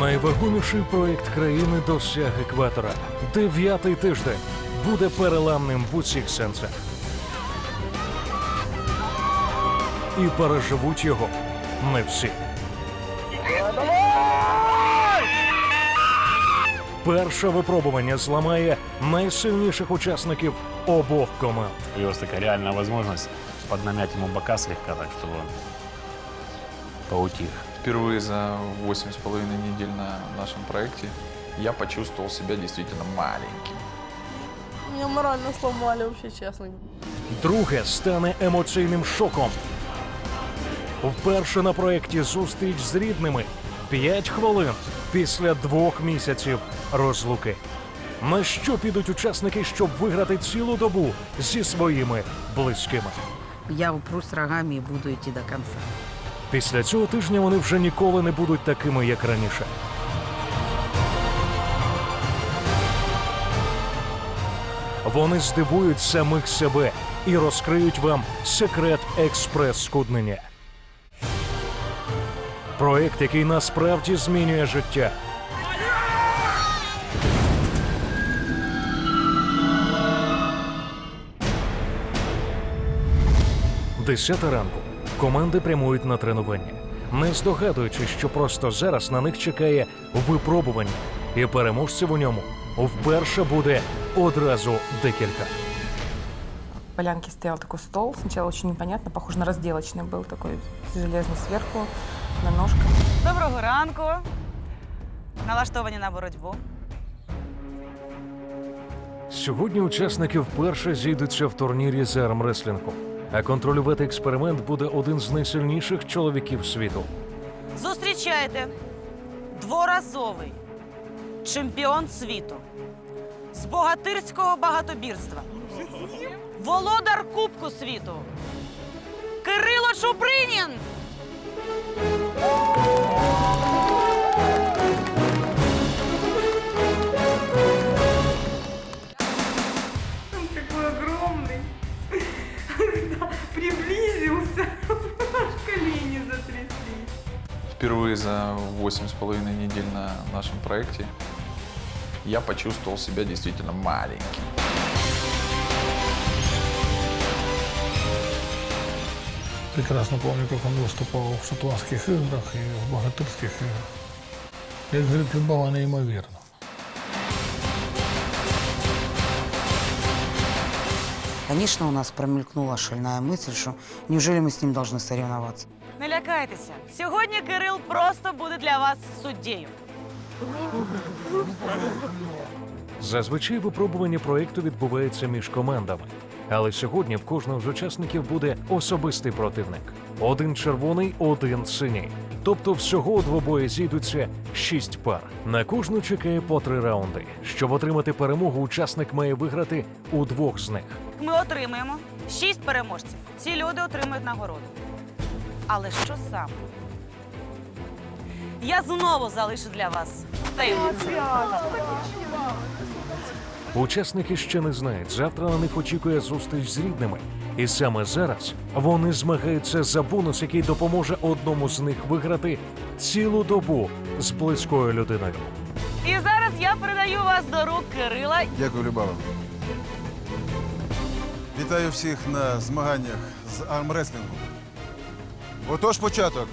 Найвагоміший проєкт країни досяг екватора. Дев'ятий тиждень буде переламним в усіх сенсах. І переживуть його не всі. Перше випробування зламає найсильніших учасників обох команд. Появилась такая реальная возможность поднамять ему бока слегка, так он поутих. Впервые за восемь с половиной недель на нашем проекте я почувствовал себя действительно маленьким. Меня морально сломали, вообще честно. Друге стане емоційним шоком. Вперше на проєкті зустріч з рідними. П'ять хвилин після двох місяців розлуки. На що підуть учасники, щоб виграти цілу добу зі своїми близькими? Я упрусь рогами и буду идти до конца. Після цього тижня вони вже ніколи не будуть такими, як раніше. Вони здивують самих себе і розкриють вам секрет експрес-скуднення. Проект, який насправді змінює життя. Десята ранку. Команди прямують на тренування, не здогадуючись, що просто зараз на них чекає випробування, і переможців у ньому вперше буде одразу декілька. В полянке стоял такой стол. Сначала очень непонятно, похоже на разделочный был такой железный сверху, на ножках. Доброго ранку. Налаштовані на боротьбу. Сьогодні учасники вперше зійдуться в турнірі з армреслінгу, а контролювати експеримент буде один з найсильніших чоловіків світу. Зустрічайте дворазовий чемпіон світу з богатирського багатобірства. Володар Кубку світу. Кирило Чупринін. Впервые за восемь с половиной недель на нашем проекте я почувствовал себя действительно маленьким. Прекрасно помню, как он выступал в шотландских играх и в богатырских играх. Я говорю, любого неимоверно. Конечно, у нас промелькнула шальная мысль, что неужели мы с ним должны соревноваться? Не лякайтеся. Сьогодні Кирил просто буде для вас суддєю. Зазвичай випробування проєкту відбувається між командами. Але сьогодні в кожного з учасників буде особистий противник: один червоний, один синій. Тобто всього у двобої зійдуться шість пар. На кожну чекає по три раунди. Щоб отримати перемогу, учасник має виграти у двох з них. Ми отримаємо шість переможців. Ці люди отримують нагороду. Але що саме? Я знову залишу для вас таємницю. Учасники ще не знають. Завтра на них очікує зустріч з рідними. І саме зараз вони змагаються за бонус, який допоможе одному з них виграти цілу добу з близькою людиною. І зараз я передаю вас до рук Кирила. Дякую, Любава. Вітаю всіх на змаганнях з армреслінгу. Отож початок.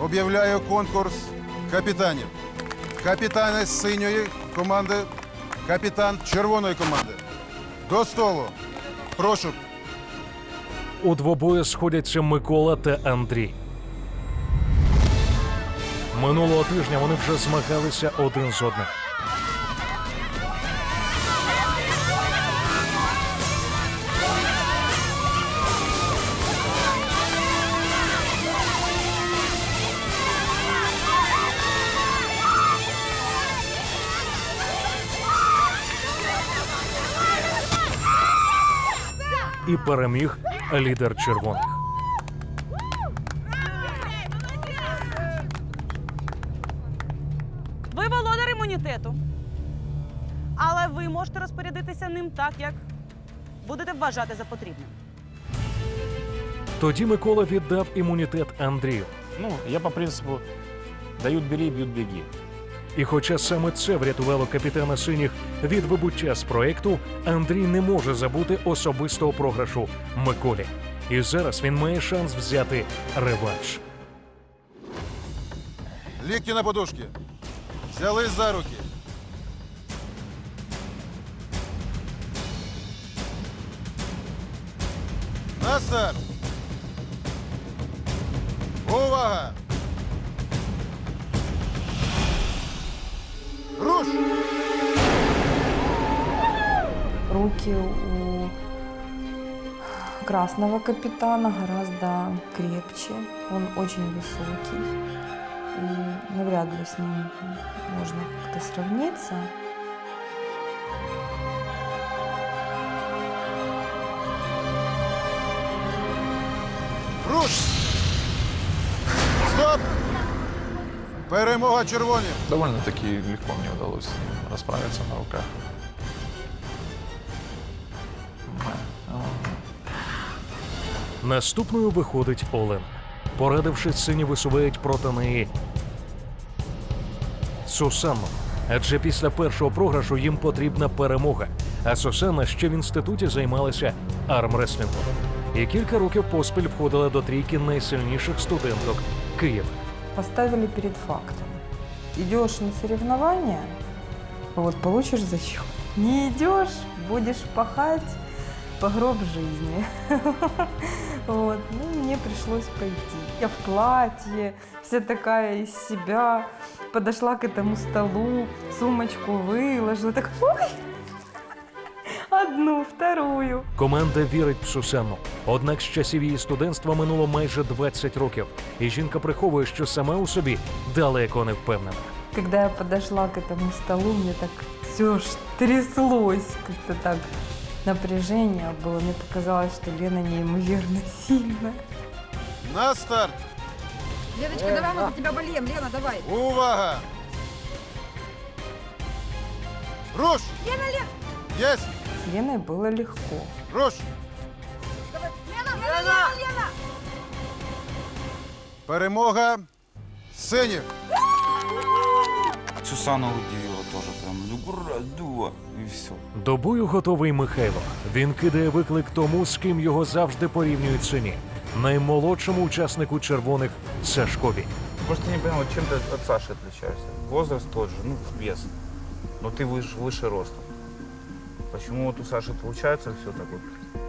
Об'являю конкурс капітанів. Капітани синьої команди, капітан червоної команди. До столу. Прошу. У двобої сходяться Микола та Андрій. Минулого тижня вони вже змагалися один з одним. І переміг лідер червоних. Ви володар імунітету. Але ви можете розпорядитися ним так, як будете вважати за потрібне. Тоді Микола віддав імунітет Андрію. Ну, я по принципу Дают бери, бьют беги. І хоча саме це врятувало капітана синіх від вибуття з проекту, Андрій не може забути особистого програшу Миколі. І зараз він має шанс взяти реванш. Лікті на подушки. Взялись за руки. На старт. Увага! Руш! Руки у красного капитана гораздо крепче. Он очень высокий. И навряд ли с ним можно как-то сравниться. Руш! Перемога червоних! Довольно-таки легко мне удалось с ним расправиться на руках. Наступною виходить Олена. Порадившись, сині висувають проти неї Сусанну. Адже після першого програшу їм потрібна перемога. А Сусанна ще в інституті займалася армреслінгом. І кілька років поспіль входила до трійки найсильніших студенток Києва. Поставили перед фактом. Идешь на соревнования, вот получишь зачет. Не идешь, будешь пахать по гроб жизни. Вот. Ну, мне пришлось пойти. Я в платье, вся такая из себя. Подошла к этому столу, сумочку выложила. Так, ой, одну, вторую. Команда вірить в Сусанну. Однак з часів її студентства минуло майже 20 років, і жінка приховує, що сама у собі далеко не впевнена. Когда я подошла к этому столу, мне так все тряслось, как-то так напряжение было. Мне показалось, что Лена неимоверно сильная. На старт! Леночка, давай мы за тебя болеем. Лена, давай. Увага! Руш! Лена, Лена! Есть! С Леной было легко. Руш! Лена, Лена, Лена, Лена! Перемога синіх! Сусана удивила тоже, прям ну, ура, дуа, и все. До бою готовий Михайло. Він кидає виклик тому, з ким його завжди порівнюють сині. Наймолодшому учаснику червоних Сашкові. Просто не понимаю, чем ты от Саши отличаешься? Возраст тот же, ну, вес. Но ты выше, выше ростом. Почему вот у Саши получается все так вот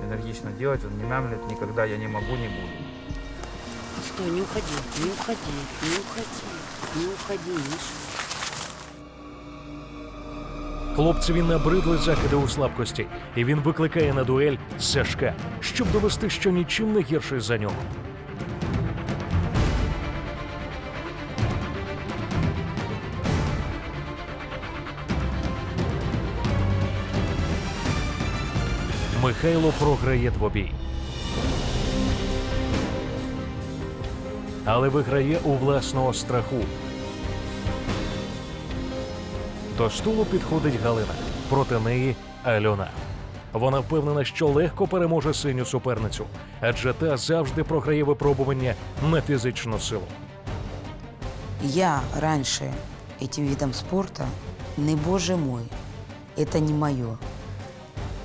энергично делать, он не мямлет, никогда я не могу, не буду. Стой, не уходи, не уходи, не уходи, не уходи, Миша. Хлопцеві набридли закиди у слабкості, і він викликає на дуель Сашка, щоб довести, що нічим не гірший за нього. Михайло програє двобій. Але виграє у власного страху. До стулу підходить Галина. Проти неї Альона. Вона впевнена, що легко переможе синю суперницю, адже та завжди програє випробування на фізичну силу. Я раньше этим видом спорта, не боже мой, это не мое.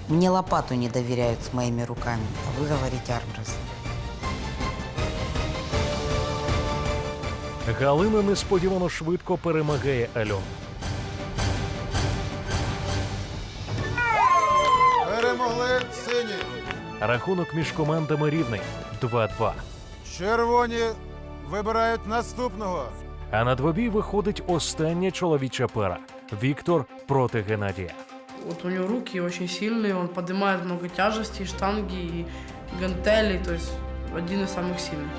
Мне лопату не доверяют с моими руками, а вы говорите армрестлинг. Галина несподівано швидко перемагає Альону. Перемогли сині! Рахунок між командами рівний 2-2. Червоні вибирають наступного. А на двобій виходить остання чоловіча пара Віктор проти Геннадія. Вот у него руки очень сильные, он поднимает много тяжестей, штанги и гантели, то есть один из самых сильных.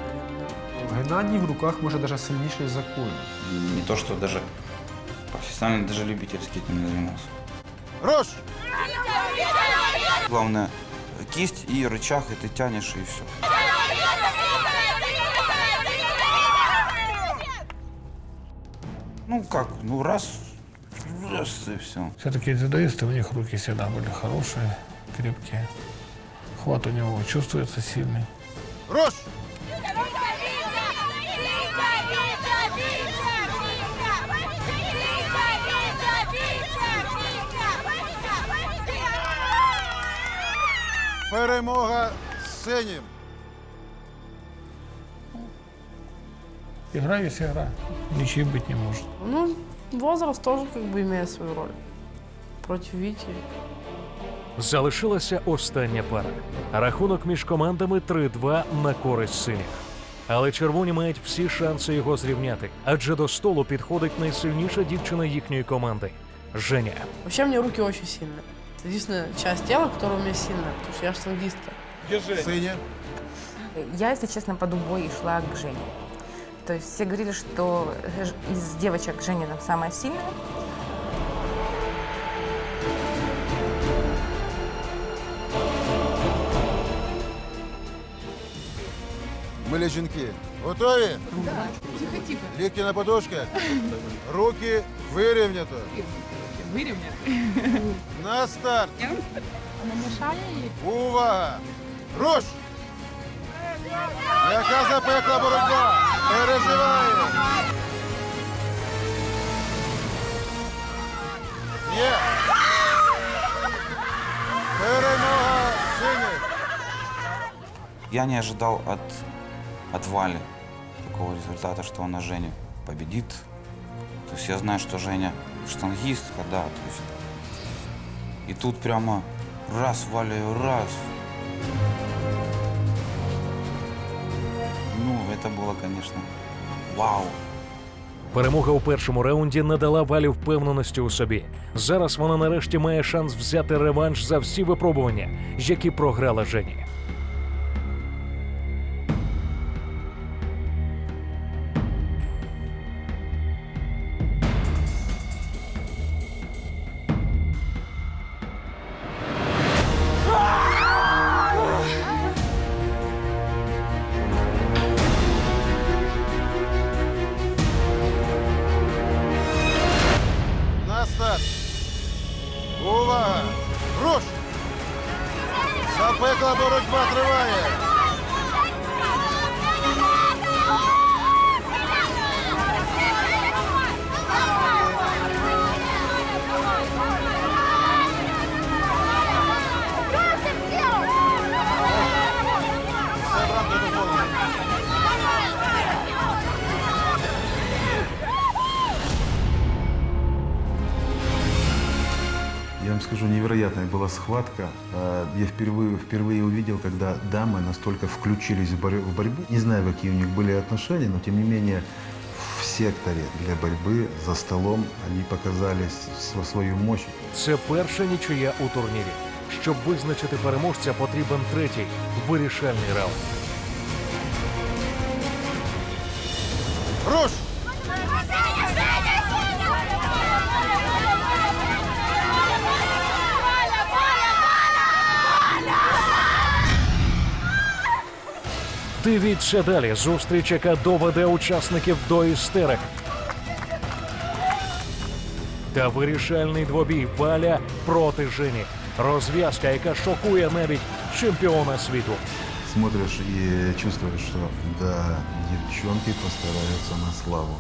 наверное. Геннадій в руках може навіть сильніший за кулю. Не то, что даже профессионально, даже любительский этим не занимался. Руш! Главное, кисть и рычаг, и ты тянешь, и все. Ну как, ну раз, жест и все. Все-таки дзюдоисты, у них руки всегда были хорошие, крепкие. Хват у него чувствуется сильный. Рож! Перемога синім. Игра есть игра. Ничьей быть не может. Ну, возраст тоже как бы имеет свою роль. Против Вити. Залишилася остання пара. Рахунок між командами 3-2 на користь синіх. Але червоні мають всі шанси його зрівняти, адже до столу підходить найсильніша дівчина їхньої команди Женя. Вообще, мне руки очень сильные. Это единственная часть тела, которая у меня сильная, потому что я штангистка. Синя. Я, если честно, по дубой шла к Жене. То есть все говорили, что ж- из девочек Женя там самая сильная. Милі жінки. Готові? Тихо, тихо. Лікті на подушках. Руки вирівнято. Вырівняти. На старт. Вона мішає їй? Увага! Руш! Яка запекла боротьба? Я не ожидал от, от Вали такого результата, что она Женя победит. То есть я знаю, что Женя штангистка, да. То есть. И тут прямо раз, Валя раз. Ну, это было, конечно, вау. Перемога у першому раунді надала Валі впевненості у собі. Зараз вона нарешті має шанс взяти реванш за всі випробування, які програла Жені. схватка. А, Я впервые, впервые увидел, когда дамы настолько включились в, борь- в борьбу. Не знаю, какие у них были отношения, но тем не менее в секторе для борьбы за столом они показали с- свою мощь. Це перша нічия у турнірі. Щоб визначити переможця, потрібен третій вирішальний раунд. Руш! Дивіться далі. Зустріч, яка доведе учасників до істерик. Та вирішальний двобій Валя проти Жені. Розв'язка, яка шокує навіть чемпіона світу. Смотришь и чувствуешь, что да, девчонки постараются на славу.